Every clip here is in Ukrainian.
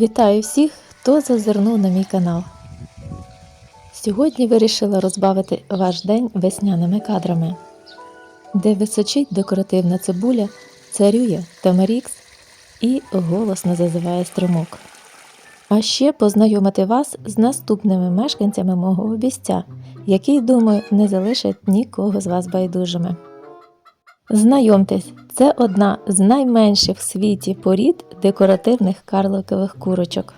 Вітаю всіх, хто зазирнув на мій канал. Сьогодні вирішила розбавити ваш день весняними кадрами, де височить декоративна цибуля, царює Тамарікс і голосно зазиває струмок. А ще познайомити вас з наступними мешканцями мого обіця, які, думаю, не залишать нікого з вас байдужими. Знайомтесь, це одна з найменших в світі порід декоративних карликових курочок.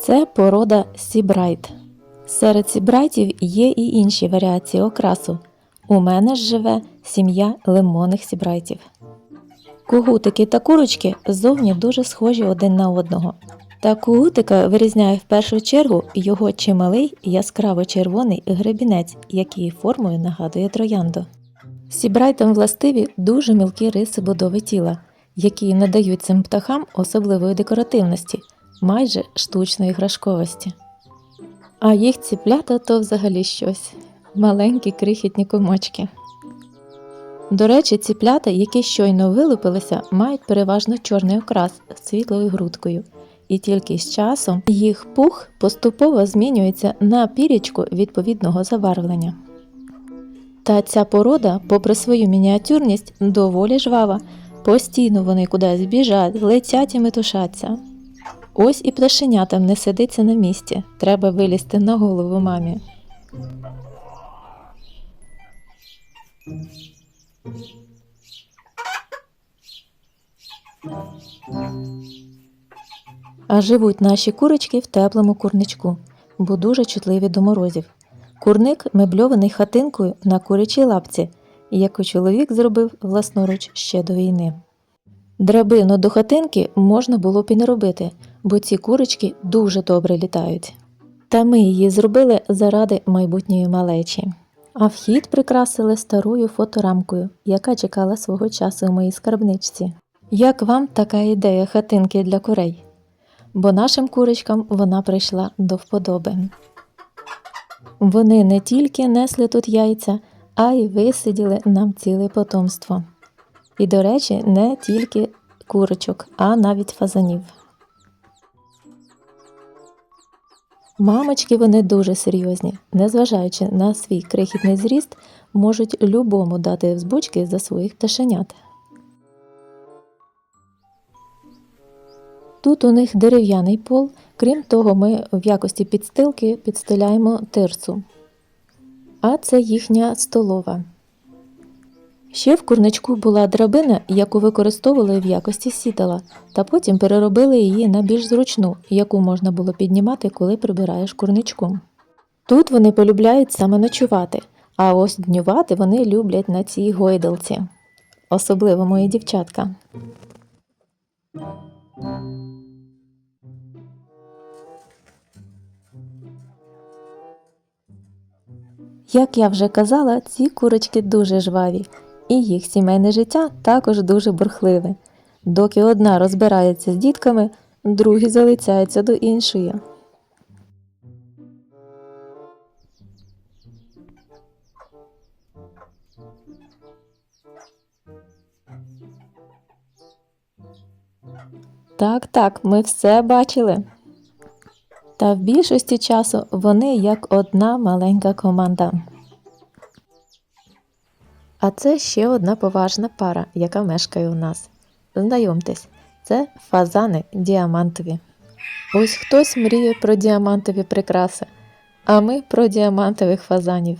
Це порода Сібрайт. Серед сібрайтів є і інші варіації окрасу. У мене ж живе сім'я лимонних сібрайтів. Кугутики та курочки ззовні дуже схожі один на одного. Та кугутика вирізняє в першу чергу його чималий яскраво червоний гребінець, який формою нагадує троянду. Сібрайтам властиві дуже мілкі риси будови тіла, які надають цим птахам особливої декоративності, майже штучної іграшковості. А їх ціплята то взагалі щось маленькі крихітні комочки. До речі, ціплята, які щойно вилупилися, мають переважно чорний окрас з світлою грудкою, і тільки з часом їх пух поступово змінюється на пірічку відповідного забарвлення. Та ця порода, попри свою мініатюрність, доволі жвава. Постійно вони кудись біжать, летять і метушаться. Ось і пташенятам не сидиться на місці, треба вилізти на голову мамі. А живуть наші курочки в теплому курничку, бо дуже чутливі до морозів. Курник мебльований хатинкою на курячій лапці, яку чоловік зробив власноруч ще до війни. Драбину до хатинки можна було б і не робити, бо ці курочки дуже добре літають. Та ми її зробили заради майбутньої малечі. А вхід прикрасили старою фоторамкою, яка чекала свого часу у моїй скарбничці. Як вам така ідея хатинки для курей? Бо нашим курочкам вона прийшла до вподоби. Вони не тільки несли тут яйця, а й висиділи нам ціле потомство. І, до речі, не тільки курочок, а навіть фазанів. Мамочки вони дуже серйозні, незважаючи на свій крихітний зріст, можуть любому дати взбучки за своїх пташенят. Тут у них дерев'яний пол, крім того, ми в якості підстилки підстеляємо тирсу. А це їхня столова. Ще в курничку була драбина, яку використовували в якості сідала, та потім переробили її на більш зручну, яку можна було піднімати, коли прибираєш курничком. Тут вони полюбляють саме ночувати, а ось днювати вони люблять на цій гойдалці, особливо мої дівчатка. Як я вже казала, ці курочки дуже жваві, і їх сімейне життя також дуже бурхливе. Доки одна розбирається з дітками, другі залицяються до іншої. Так, так, ми все бачили. Та в більшості часу вони як одна маленька команда. А це ще одна поважна пара, яка мешкає у нас. Знайомтесь, це фазани діамантові. Ось хтось мріє про діамантові прикраси, а ми про діамантових фазанів.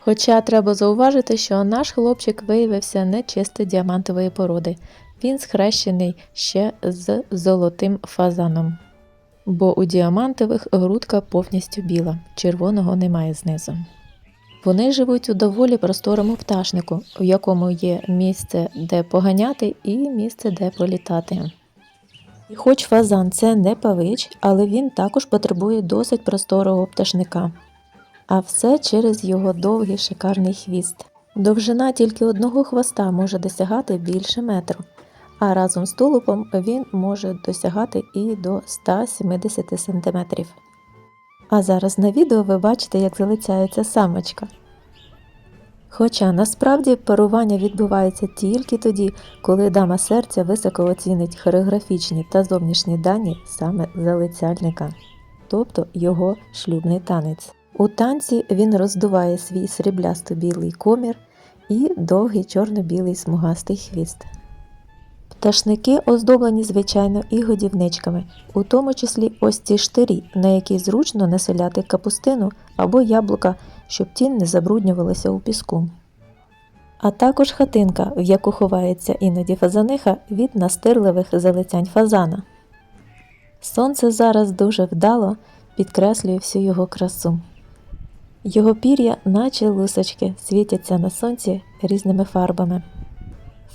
Хоча треба зауважити, що наш хлопчик виявився не чисто діамантової породи, він схрещений ще з золотим фазаном. Бо у діамантових грудка повністю біла, червоного немає знизу. Вони живуть у доволі просторому пташнику, в якому є місце, де поганяти, і місце, де політати. Хоч фазан це не павич, але він також потребує досить просторого пташника. А все через його довгий шикарний хвіст. Довжина тільки одного хвоста може досягати більше метру, а разом з тулупом він може досягати і до 170 см. А зараз на відео ви бачите, як залицяється самочка. Хоча насправді парування відбувається тільки тоді, коли дама серця високо оцінить хореографічні та зовнішні дані саме залицяльника, тобто його шлюбний танець. У танці він роздуває свій сріблясто-білий комір і довгий чорно-білий смугастий хвіст. Пташники оздоблені, звичайно, і годівничками, у тому числі ось ці штирі, на які зручно населяти капустину або яблука, щоб ті не забруднювалися у піску. А також хатинка, в яку ховається іноді фазаниха від настирливих залицянь фазана. Сонце зараз дуже вдало підкреслює всю його красу. Його пір'я, наче лусочки, світяться на сонці різними фарбами.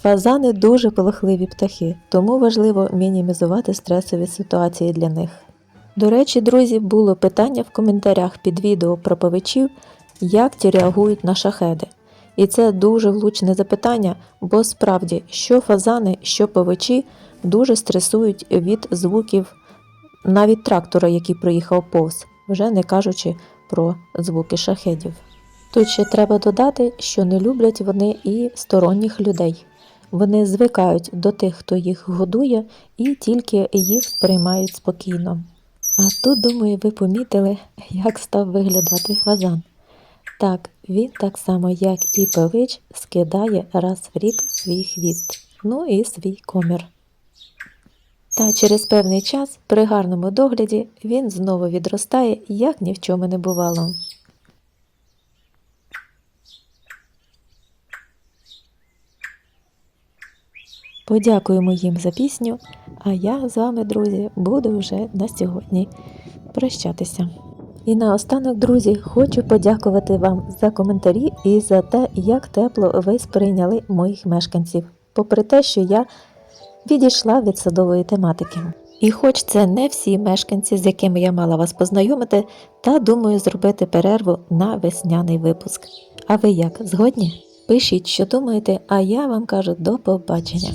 Фазани дуже полохливі птахи, тому важливо мінімізувати стресові ситуації для них. До речі, друзі, було питання в коментарях під відео про павичів, як ті реагують на шахеди. І це дуже влучне запитання, бо справді, що фазани, що павичі дуже стресують від звуків навіть трактора, який проїхав повз, вже не кажучи про звуки шахедів. Тут ще треба додати, що не люблять вони і сторонніх людей. Вони звикають до тих, хто їх годує, і тільки їх сприймають спокійно. А тут, думаю, ви помітили, як став виглядати фазан. Так, він так само, як і певич, скидає раз в рік свій хвіст, ну і свій комір. Та через певний час, при гарному догляді, він знову відростає, як ні в чому не бувало. Подякуємо їм за пісню, а я з вами, друзі, буду вже на сьогодні прощатися. І наостанок, друзі, хочу подякувати вам за коментарі і за те, як тепло ви сприйняли моїх мешканців, попри те, що я відійшла від садової тематики. І хоч це не всі мешканці, з якими я мала вас познайомити, та думаю зробити перерву на весняний випуск. А ви як, згодні? Пишіть, що думаєте, а я вам кажу до побачення.